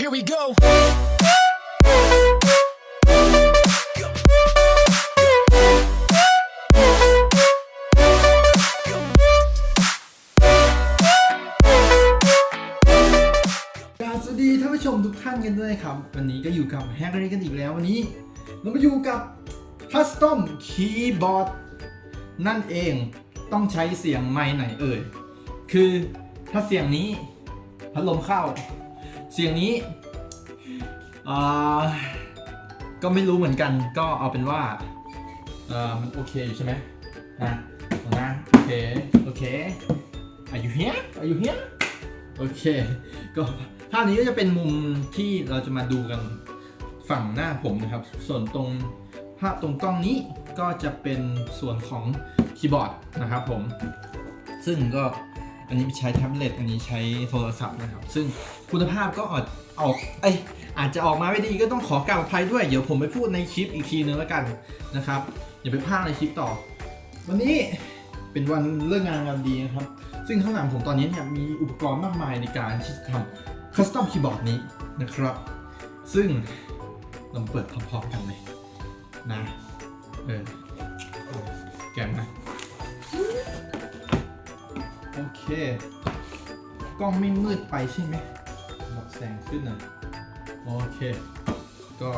Here we go. กาบสวัสดีท่านผู้ชมทุกท่านกันด้วยครับ วันนี้ก็อยู่กับแฮกเกอร์กันอีกแล้ววันนี้ เรามาอยู่กับ Custom Keyboard นั่นเองต้องใช้เสียงไม้ไหนเอ่ย คือถ้าเสียงนี้พัดลมเข้า เสียงนี้ก็ไม่รู้เหมือนกัน ก็เอาเป็นว่าเออมันโอเคอยู่ใช่ไหมนะนะโอเค โอเค Are you here Are you here โอเค ก็ภาพนี้ก็จะเป็นมุมที่เราจะมาดูกันฝั่งหน้าผมนะครับ ส่วนตรงภาพตรงกล้องนี้ก็จะเป็นส่วนของคีย์บอร์ดนะครับผม ซึ่งก็อันนี้ใช้แท็บเล็ต อันนี้ใช้โทรศัพท์นะครับ ซึ่ง คุณภาพก็อาจออกเอ้อาจจะออกมาไม่ดีก็ต้องขอกราบอภัยด้วย เดี๋ยวผมไปพูดในคลิปอีกทีนึงแล้วกันนะครับอย่าไปพลาดในคลิปต่อ วันนี้เป็นวันเลิกงงานงานดีนะครับ ซึ่งข้างหลังผมตอนนี้เนี่ยมีอุปกรณ์มากมายในการที่จะทำคัสตอมคีย์บอร์ดนี้นะครับ ซึ่งเราเปิดพร้อมๆกันเลยนะเออแกมนะโอเค กล้องไม่มืดไปใช่ไหม บอกแสงขึ้นหน่อยโอเค ก็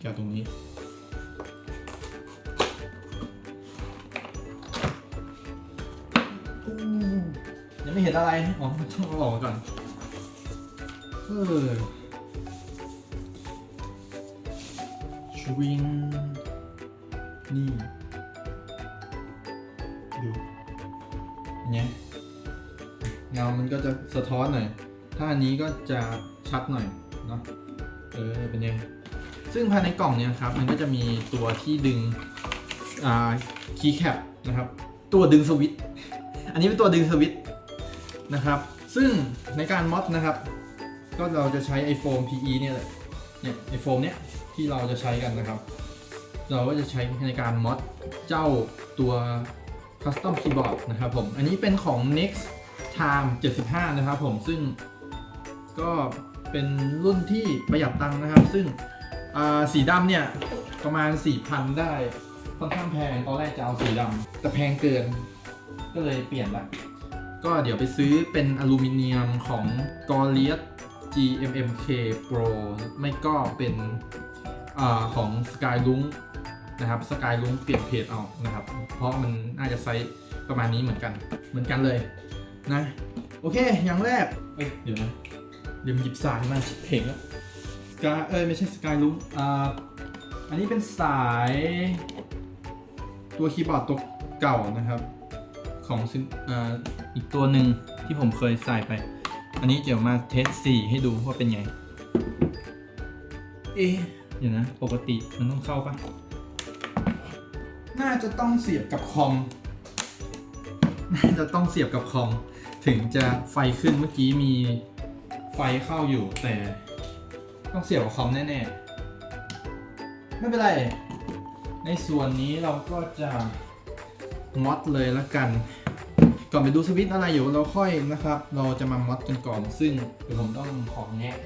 แกะตรงนี้ยังไม่เห็นอะไร อ๋อต้องเอาออกก่อน เออชวิง นี่ ดูเนี่ยเงามันก็จะสะท้อนหน่อย ถ้าอันนี้ก็จะชัดหน่อยเนาะเออเป็นยังซึ่งภายในกล่องเนี่ยครับมันก็จะมีตัวที่ดึงอ่าคีย์แคปนะครับ ตัวดึงสวิตช์อันนี้เป็นตัวดึงสวิตช์นะครับ ซึ่งในการมอดนะครับ ก็เราจะใช้ไอโฟม PE เนี่ยแหละเนี่ยไอโฟมเนี่ยที่เราจะใช้กันนะครับ เราก็จะใช้ในการมอดเจ้าตัว Custom Keyboard นะครับผม อันนี้เป็นของ Next Time 75 นะครับผมซึ่ง ก็เป็นรุ่นที่ประหยัดตังค์นะครับ ซึ่งสีดำเนี่ยประมาณ 4,000 ได้ค่อนข้างแพงตอนแรกจะเอาสีดำแต่แพงเกิน ก็เลยเปลี่ยนละก็เดี๋ยวไปซื้อเป็นอลูมิเนียมของ g o r i a t GMMK Pro ไม่ก็เป็นอของ Skylunk นะครับ Skylunk เปลี่ยนเพจเอานะครับ เพราะมันน่าจะไซส์ประมาณนี้เหมือนกัน เหมือนกันเลยนะ โอเค อย่างแรก เอ้ย เดี๋ยวนะ เดี๋ยวมันหยิบสายมาเพลงแล้วสกายเอ้ยไม่ใช่ Skylunk อ่าอันนี้เป็นสาย ตัวคีย์บอร์ดตัวเก่านะครับ ของซินอ่าอีกตัวหนึ่งที่ผมเคยใส่ไป อันนี้เดี๋ยวมาเทสสีให้ดูว่าเป็นไง เอ๊ะเดี๋ยวนะ ปกติมันต้องเข้าปะน่าจะต้องเสียบกับคอม น่าจะต้องเสียบกับคอม ถึงจะไฟขึ้นเมื่อกี้มี ไฟเข้าอยู่แต่ต้องเสียบกับคอมแน่ๆ ไม่เป็นไร ในส่วนนี้เราก็จะมอดเลยละกัน ก่อนไปดูสวิตอะไรอยู่เราค่อยนะครับ เราจะมามอดกันก่อน ซึ่งเดี๋ยวผมต้องของแงะ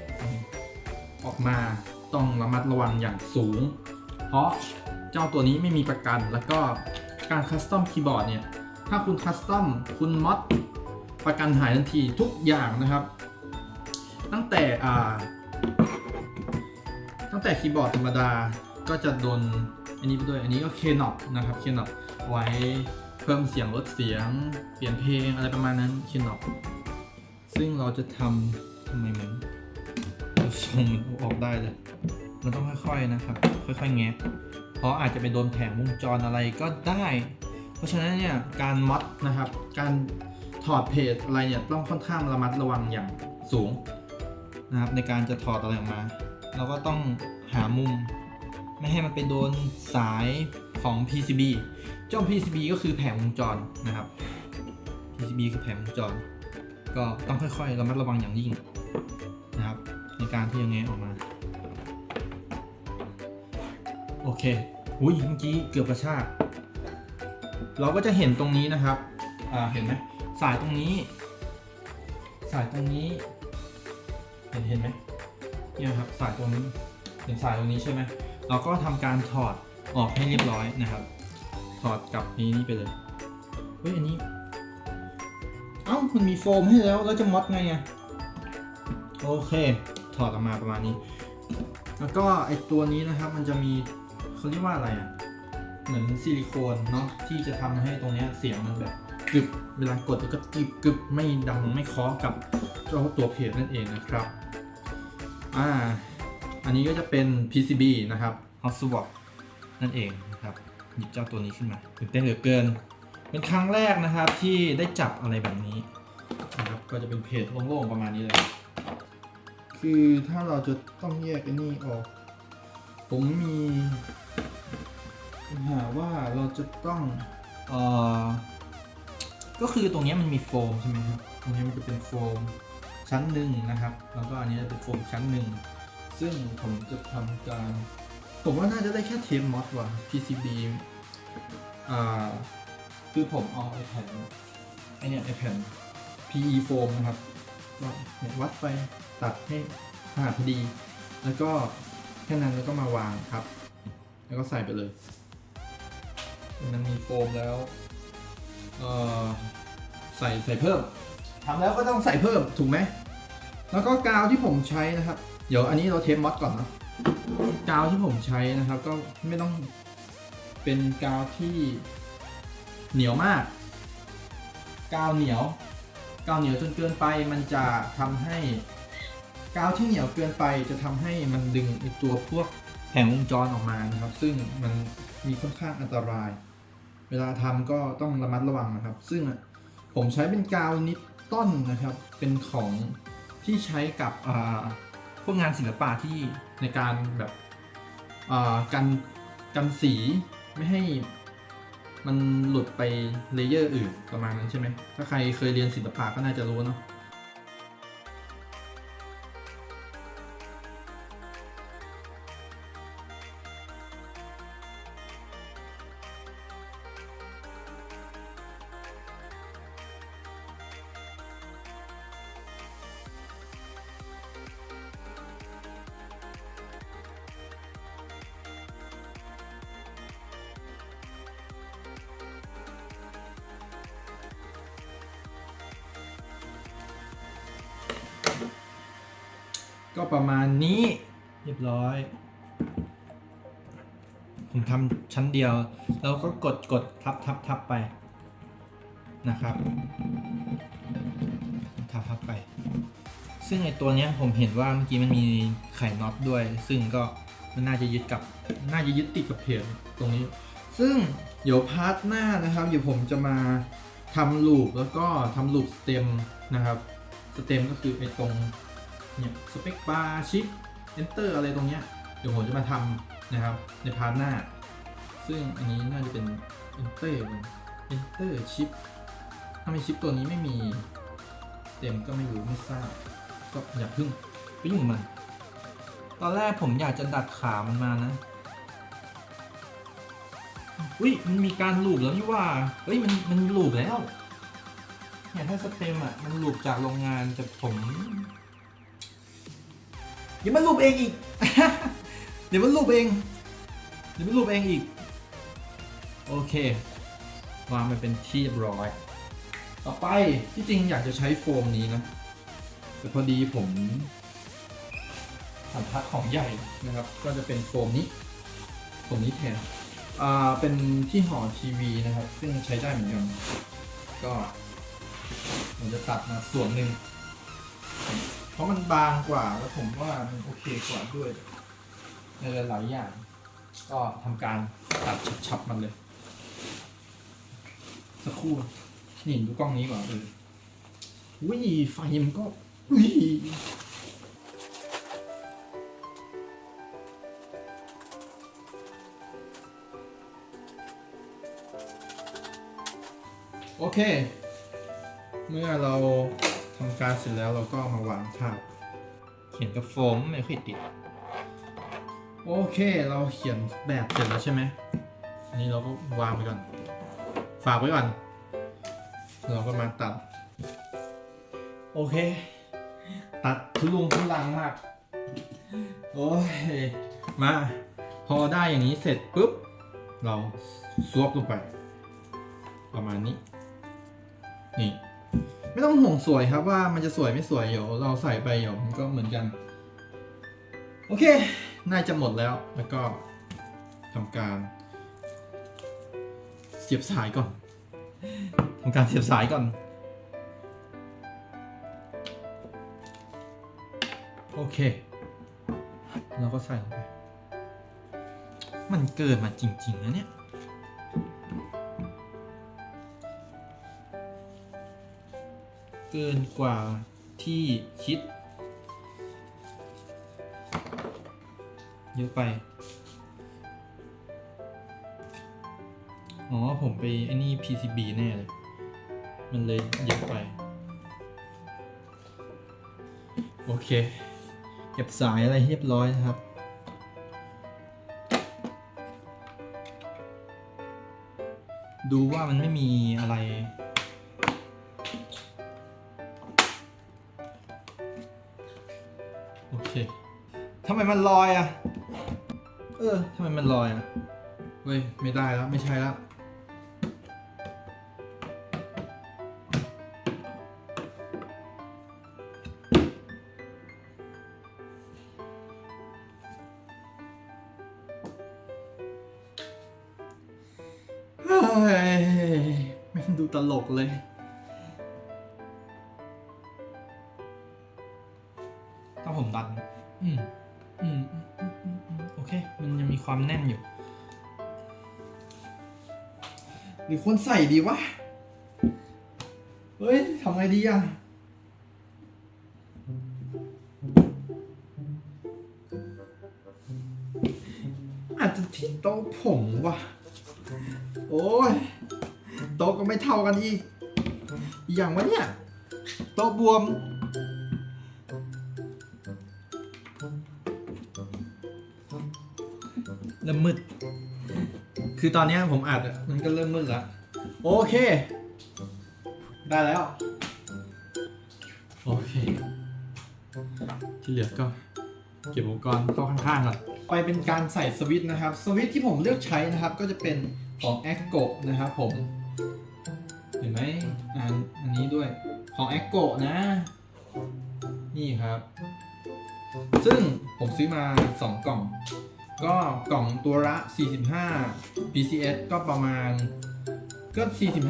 ออกมาต้องระมัดระวังอย่างสูง เพราะเจ้าตัวนี้ไม่มีประกัน แล้วก็การคัสตอมคีย์บอร์ดเนี่ย ถ้าคุณคัสตอมคุณมอดประกันหายทันทีทุกอย่างนะครับ ตั้งแต่อ่า ตั้งแต่คีย์บอร์ดธรรมดาก็จะโดนอันนี้ไปด้วย อันนี้ก็เคนอปนะครับเคนอปไว้เพิ่มเสียงลดเสียง เปลี่ยนเพลงอะไรประมาณนั้นเคนอปซึ่งเราจะทำทำไมมันส่งออกได้เลย มันต้องค่อยๆนะครับ ค่อยๆแงะเพราะอาจจะไปโดนแผงวงจรอะไรก็ได้ เพราะฉะนั้นเนี่ยการมอดนะครับ การถอดเพจอะไรเนี่ยต้องค่อนข้างระมัดระวังอย่างสูง นะครับในการจะถอดอะไรออกมา เราก็ต้องหามุม ไม่ให้มันไปโดนสายของ PCB เจ้า PCB ก็คือแผงวงจรนะครับ PCB คือแผงวงจร ก็ต้องค่อยๆระมัดระวังอย่างยิ่งนะครับ ในการที่จะแงออกมา โอเคอุ้ยเมื่อกี้เกือบกระชากเราก็จะเห็นตรงนี้นะครับ อ่า เห็นไหมสายตรงนี้ สายตรงนี้ ห็นเห็นไหมเนี่ยครับสายตรงนี้เห็นสายตรงนี้ใช่ไหมเราก็ทำการถอดออกให้เรียบร้อยนะครับ ถอดกับนี้นี่ไปเลยเฮ้ยอันนี้ เอ้ามันมีโฟมให้แล้วแล้วจะม็อดไงอะโอเค ถอดออกมาประมาณนี้ แล้วก็ไอตัวนี้นะครับ มันจะมีเขาเรียกว่าอะไรอะเหมือนซิลิโคนเนาะที่จะทำให้ตรงนี้เสียงมันแบบกึบเวลากดแล้วก็กึบกึบไม่ดังไม่เคาะกับเจ้าตัวเพจนั่นเองนะครับ อ่า อันนี้ก็จะเป็น PCB นะครับ Hot Swap นั่นเองนะครับ หยิบเจ้าตัวนี้ขึ้นมาตื่นเต้นเหลือเกิน เป็นครั้งแรกนะครับที่ได้จับอะไรแบบนี้นะครับ ก็จะเป็นเพจโล่งๆประมาณนี้เลย คือถ้าเราจะต้องแยกไอ้นี่ออก ผมมีปัญหาว่าเราจะต้องเอ่อก็คือตรงเนี้ยมันมีโฟมใช่ไหมครับ ตรงนี้มันจะเป็นโฟม ชั้นหนึ่งนะครับ แล้วก็อันนี้จะเป็นโฟมชั้นหนึ่ง ซึ่งผมจะทำการ ผมว่าน่าจะได้แค่เทปมอสว่ะ PCB อ่า คือผมเอาไอแผ่นไอเนี่ยไอแผ่น PE โฟมนะครับเนี่ยวัดไปตัดให้ขนาดพอดี แล้วก็แค่นั้นแล้วก็มาวางครับ แล้วก็ใส่ไปเลย มันมีโฟมแล้ว ใส่ใส่เพิ่ม ทำแล้วก็ต้องใส่เพิ่มถูกไหม แล้วก็กาวที่ผมใช้นะครับ เดี๋ยวอันนี้เราเทปมอสก่อนนะกาวที่ผมใช้นะครับ ก็ไม่ต้องเป็นกาวที่เหนียวมาก กาวเหนียว กาวเหนียวจนเกินไปมันจะทำให้กาวที่เหนียวเกินไปจะทำให้มันดึงตัวพวกแผงวงจรออกมานะครับ ซึ่งมันมีค่อนข้างอันตราย เวลาทำก็ต้องระมัดระวังนะครับ ซึ่งผมใช้เป็นกาวนิป ต้นนะครับ เป็นของที่ใช้กับพวกงานศิลปะที่ในการแบบอ่ากันกันสีไม่ให้มันหลุดไปเลเยอร์อื่นประมาณนั้นใช่ไหมถ้าใครเคยเรียนศิลปะก็น่าจะรู้เนาะ ก็ประมาณนี้เรียบร้อย ผมทำชั้นเดียว แล้วก็กดกดทับทับทับไปนะครับ ทับทับไป ซึ่งไอตัวเนี้ยผมเห็นว่าเมื่อกี้มันมีไข่น็อตด้วย ซึ่งก็มันน่าจะยึดกับ น่าจะยึดติดกับเพจตรงนี้ ซึ่งเดี๋ยวพาร์ทหน้านะครับ เดี๋ยวผมจะมาทำลูปแล้วก็ทำลูปสเต็มนะครับ สเต็มก็คือไอตรง เนี่ยสเปคบาร์ชิปเอนเตอร์อะไรตรงเนี้ยเดี๋ยวผมจะมาทำนะครับในพาร์ทหน้า ซึ่งอันนี้น่าจะเป็น enter เป็น enter ชิปถ้าไม่ชิปตัวนี้ไม่มีสเต็มก็ไม่รู้ไม่ทราบก็อย่าพึ่งไปยุ่งมัน ตอนแรกผมอยากจะดัดขามันมานะอุ้ยมันมีการลูบแล้วนี่ว่า เฮ้ยมันมันลูบแล้วเนี่ยถ้าสเต็มอะมันลูบจากโรงงานแต่ผม ดี๋ยวมันรูปเองอีก เดี๋ยวมันรูปเอง เดี๋ยวมันรูปเองอีก โอเควางมันเป็นที่เรียบร้อย ต่อไปที่จริงอยากจะใช้โฟมนี้นะ แต่พอดีผมสัมผัสของใหญ่นะครับ ก็จะเป็นโฟมนี้โฟมนี้แทน อ่า เป็นที่ห่อทีวีนะครับ ซึ่งใช้ได้เหมือนกัน ก็ผมจะตัดมาส่วนหนึ่ง เพราะมันบางกว่า แล้วผมว่ามันโอเคกว่าด้วย ในหลายๆอย่าง ก็ทำการตัดฉับๆมันเลย สักครู่นี่ดูกล้องนี้ก่อนเออวิไฟมันก็วิโอเค เมื่อเรา ทำการเสร็จแล้วเราก็มาวางภาพ เขียนกับโฟมไม่ค่อยติด โอเคเราเขียนแบบเสร็จแล้วใช่ไหมอันนี้เราก็วางไปก่อน ฝากไว้ก่อน เราก็มาตัด โอเค ตัดทุลุงทุลังมาก โอ้ย มา พอได้อย่างนี้เสร็จปุ๊บ เราซวบลงไป ประมาณนี้ นี่ ไม่ต้องห่วงสวยครับว่ามันจะสวยไม่สวยเดี๋ยวเราใส่ไปเดี๋ยวมันก็เหมือนกัน โอเค น่าจะหมดแล้วแล้วก็ทำการ เสียบสายก่อนทำการเสียบสายก่อน โอเค เราก็ใส่ลงไป มันเกินมาจริงๆนะเนี่ย เกินกว่าที่คิด เยอะไป อ๋อ ผมไปไอ้นี่ PCB แน่เลย มันเลยเยอะไป โอเค เก็บสายอะไรเรียบร้อยนะครับดูว่ามันไม่มีอะไร ทำไมมันลอยอะ เออทำไมมันลอยอะ เว้ย ไม่ได้แล้ว ไม่ใช่แล้ว เฮ้ยไม่งดูตลกเลย หรือควรใส่ดีวะ เฮ้ยทำไงดีอะ อาจจะทิ้งโต๊ะผมวะโอ้ย โต๊ะก็ไม่เท่ากันอีก อย่างวะเนี่ย โต๊ะบวมเริ่มมืด คือตอนเนี้ยผมอัดอะมันก็เริ่มมืดแล้ว โอเค ได้แล้ว โอเค ที่เหลือก็ เก็บอุปกรณ์เข้าข้างๆก่อนไปเป็นการใส่สวิตช์นะครับ สวิตช์ที่ผมเลือกใช้นะครับ ก็จะเป็นของ a c g o นะครับผม เห็นไหมอ่านอันนี้ด้วยของ a c g o นะ นี่ครับ ซึ่งผมซื้อมา 2 กล่อง ก็กล่องตัวละ 45 PCS ก็ประมาณ ก็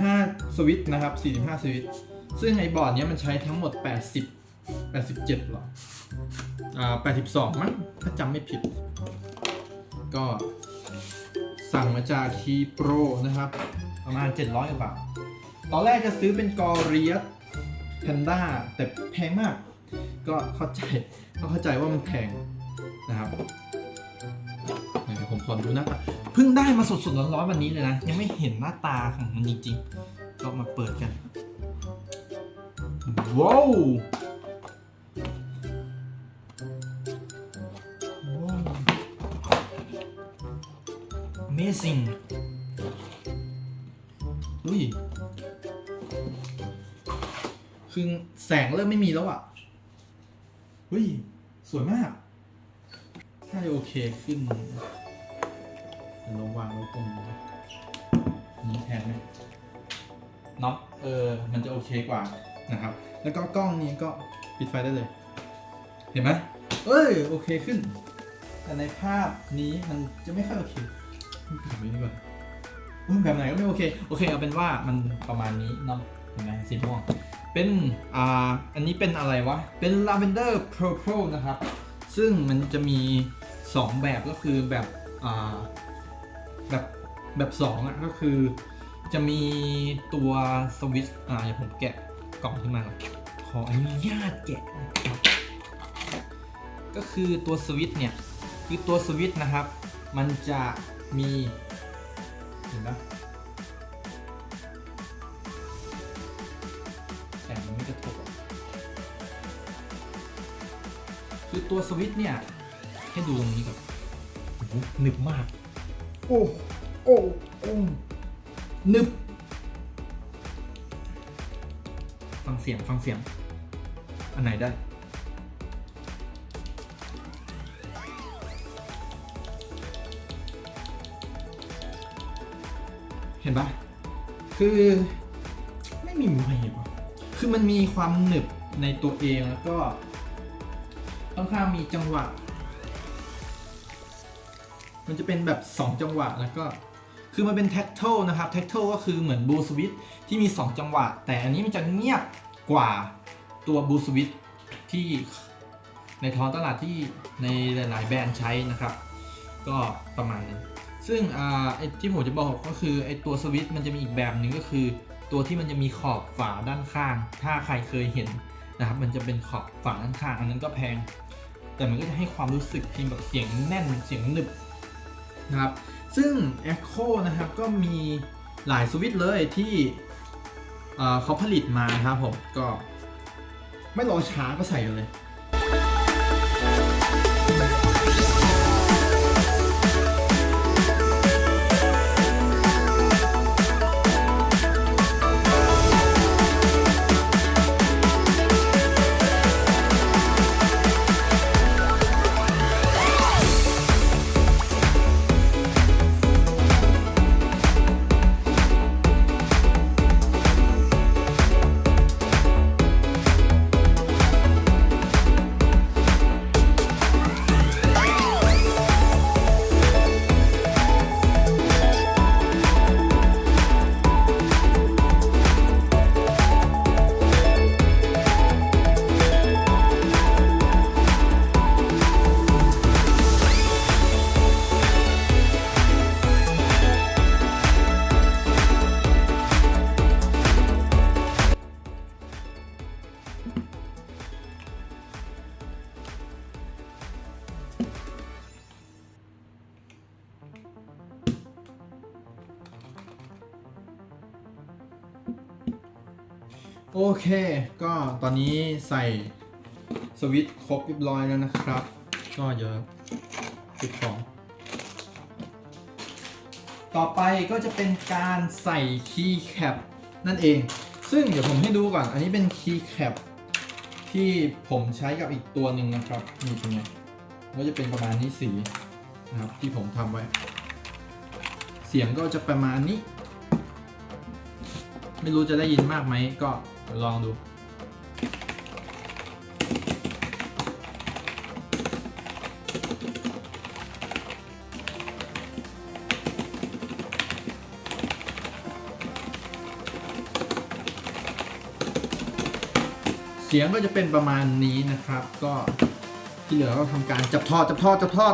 45 สวิตช์นะครับ 45 สวิตช์ ซึ่งไอบอร์ดเนี้ยมันใช้ทั้งหมด 80 87หรอ อ่า 82 มั้ง ถ้าจำไม่ผิด ก็สั่งมาจากคีโปรนะครับ ประมาณ 700กว่าบาท ตอนแรกจะซื้อเป็นกอเรียสแพนด้าแต่แพงมาก ก็เข้าใจ ก็เข้าใจว่ามันแพงนะครับ ยวผมขอดูหน้าตาเพิ่งได้มาสดๆร้อนๆวันนี้เลยนะ ยังไม่เห็นหน้าตาของมันจริงๆ ก็มาเปิดกัน ว้าวว้าว Amazing อุ้ยคือแสงเริ่มไม่มีแล้วอะอุ้ย สวยมากน่าจะโอเคขึ้น เดี๋ยวาวางไว้ตรงนี้แทนไหมเนาะเออ มันจะโอเคกว่านะครับ แล้วก็กล้องนี้ก็ปิดไฟได้เลย เห็นไหมเอ้ย โอเคขึ้น แต่ในภาพนี้มันจะไม่ค่อยโอเคปิดแบบนี้ดีกว่าแบบไหนก็ไม่โอเค โอเคเอาเป็นว่ามันประมาณนี้เนาะเห็นไหมสีม่วง เป็น อ่า อันนี้เป็นอะไรวะ เป็น lavender purple นะครับ ซึ่งมันจะมี 2 แบบก็คือแบบ อ่า แบบแบบ2อะก็คือจะมีตัวสวิตช์อ่าเดี๋ยวผมแกะกล่องขึ้นมาก่อนขออนุญาตแกะนะครับก็คือตัวสวิตช์เนี่ยคือตัวสวิตช์นะครับ มันจะมีเห็นปะแสงมันไม่กระทบคือตัวสวิตช์เนี่ยให้ดูตรงนี้ก่อนหนึบมาก โอ้โอ้โอ้นึบ ฟังเสียงฟังเสียง อันไหนได้ เห็นปะคือไม่มีมวยว่ะคือมันมีความหนึบในตัวเองแล้วก็ค่อนข้างมีจังหวะ มันจะเป็นแบบ 2 จังหวะแล้วก็ คือมันเป็นแท็กเทิลนะครับแท็กเทิลก็คือเหมือนบูสวิตที่มี 2 จังหวะ แต่อันนี้มันจะเงียบกว่าตัวบูสวิตที่ในท้องตลาดที่ในหลายๆแบรนด์ใช้นะครับ ก็ประมาณนั้นซึ่งไอ้ที่ผมจะบอกก็คือไอ้ตัวสวิตมันจะมีอีกแบบหนึ่งก็คือ ตัวที่มันจะมีขอบฝาด้านข้าง ถ้าใครเคยเห็นนะครับ มันจะเป็นขอบฝาด้านข้างอันนั้นก็แพง แต่มันก็จะให้ความรู้สึกเพียงแบบเสียงแน่นเสียงหนึบ นะครับ ซึ่ง Echo นะครับก็มีหลายสวิตช์เลยที่เเขาผลิตมาครับผมก็ไม่รอช้าก็ใส่เลย โอเค ก็ตอนนี้ใส่สวิตช์ครบเรียบร้อยแล้วนะครับ ก็เดี๋ยวปิดของ ต่อไปก็จะเป็นการใส่คีย์แคปนั่นเอง ซึ่งเดี๋ยวผมให้ดูก่อน อันนี้เป็นคีย์แคปที่ผมใช้กับอีกตัวหนึ่งนะครับนี่เป็นไงก็จะเป็นประมาณนี้สีนะครับที่ผมทำไว้ เสียงก็จะประมาณนี้ ไม่รู้จะได้ยินมากไหมก็ ลองดู เสียงก็จะเป็นประมาณนี้นะครับ ก็ที่เหลือก็ทำการจับทอดจับทอดจับทอด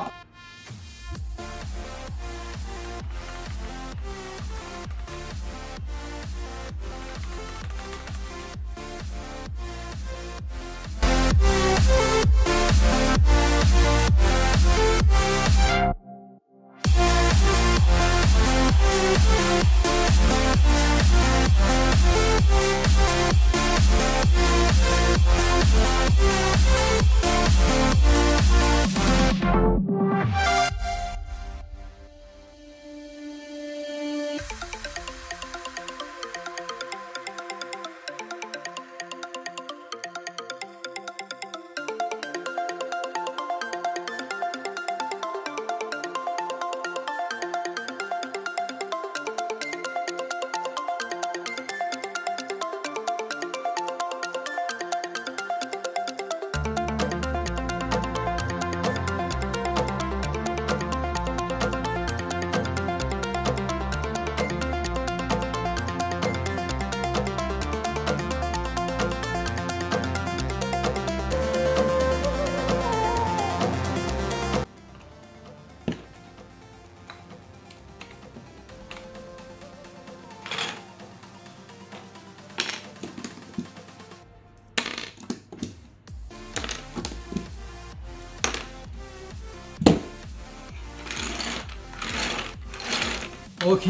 เค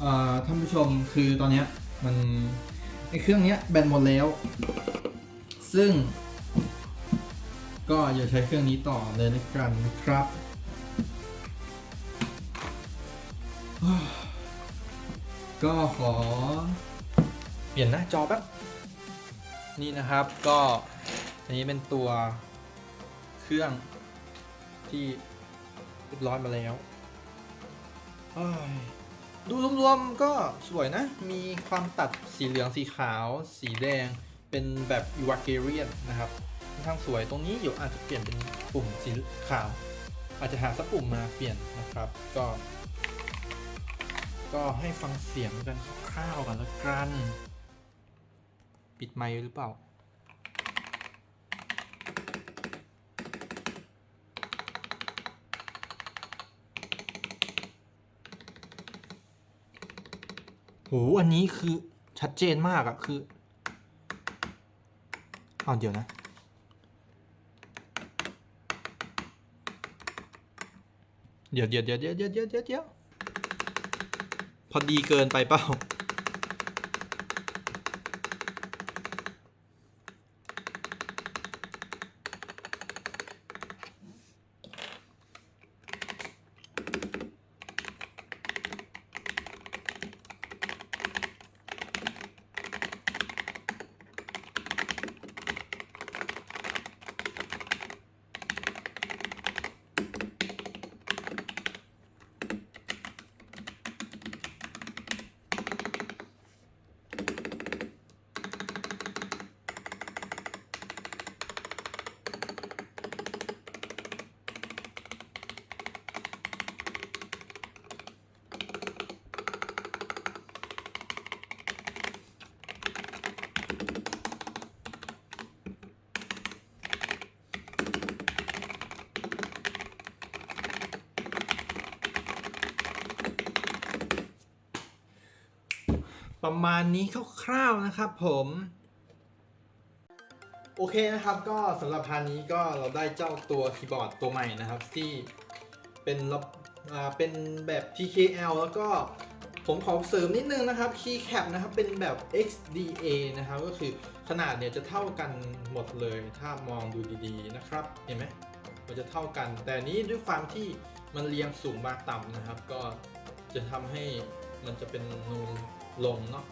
เอ่อท่านผู้ชมคือตอนเนี้ยมันไอเครื่องเนี้ยแบนหมดแล้ว ซึ่ง ก็อย่าใช้เครื่องนี้ต่อเลยนะกันนะครับก็ขอ เปลี่ยนหน้าจอแป๊บนี่นะครับก็อันนี้เป็นตัวเครื่องที่เรียบร้อยมาแล้ว ดูรวมๆก็สวยนะ มีความตัดสีเหลืองสีขาว สีแดง เป็นแบบอีวาเกเรียนนะครับค่อนข้างสวยตรงนี้อยู่อาจจะเปลี่ยนเป็นปุ่มสีขาว อาจจะหาสักปุ่มมาเปลี่ยนนะครับ ก็ ก็ให้ฟังเสียงกันคร่าวๆกันแล้วกัน ปิดไมค์หรือเปล่า โหอันนี้คือชัดเจนมากอะคือเอาเดี๋ยวนะ เดี๋ยวเดี๋ยวเดี๋ยวเดี๋ยวเดี๋ยวเดี๋ยวพอดีเกินไปเปล่า ประมาณนี้คร่าวๆนะครับผมโอเคนะครับก็สำหรับพานี้ก็เราได้เจ้าตัวคีย์บอร์ดตัวใหม่นะครับ ที่เป็นเป็นแบบ TKL แล้วก็ผมขอเสริมนิดนึงนะครับ keycap นะครับเป็นแบบ XDA นะครับก็คือขนาดเนี่ยจะเท่ากันหมดเลยถ้ามองดูดีๆนะครับเห็นไหมมันจะเท่ากัน แต่นี้ด้วยความที่มันเรียงสูงมากต่ำนะครับ ก็จะทำให้มันจะเป็นนูน ลงเนาะ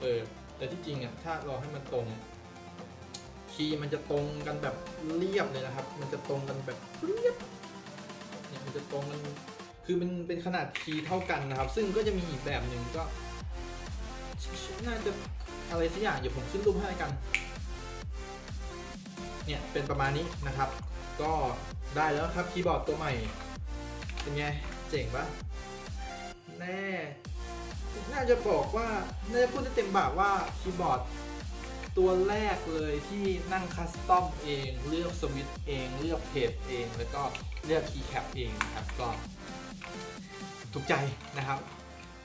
เออแต่ที่จริงอะถ้าเราให้มันตรงคีย์มันจะตรงกันแบบเรียบเลยนะครับ มันจะตรงกันแบบเรียบเนี่ยมันจะตรงกันคือมันเป็นขนาดคีย์เท่ากันนะครับ ซึ่งก็จะมีอีกแบบหนึ่งก็น่าจะอะไรสักอย่างเดี๋ยวผมขึ้นรูปให้กัน เนี่ยเป็นประมาณนี้นะครับ ก็ได้แล้วครับคีย์บอร์ดตัวใหม่ เป็นไง เจ๋งปะแน่ น่าจะบอกว่าน่าจะพูดได้เต็มปากว่าคีย์บอร์ดตัวแรกเลยที่นั่งคัสตอมเองเลือกสวิตช์เองเลือกเพจเอง แล้วก็เลือกคีย์แคปเองนะครับก็ถูกใจนะครับ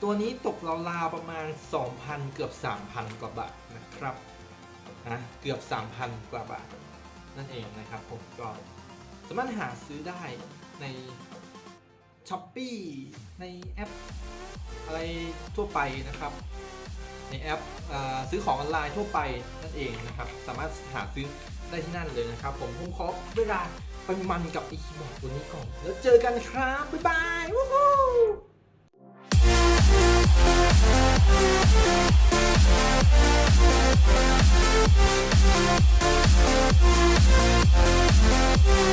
ตัวนี้ตกราวๆประมาณ 2,000 เกือบ 3,000 กว่าบาทนะครับนะเกือบ 3,000 กว่าบาทนั่นเองนะครับผมก็สามารถหาซื้อได้ใน s h อ p e e ในแอปอะไรทั่วไปนะครับ ในแอปอซื้อของออนไลน์ทั่วไปนั่นเองนะครับ สามารถหาซื้อได้ที่นั่นเลยนะครับ ผมผมขอเวลาไปมันกับไอคีย์บอร์ดตัวนี้ก่อน แล้วเจอกันครับ บ๊ายบายวู้ฮู้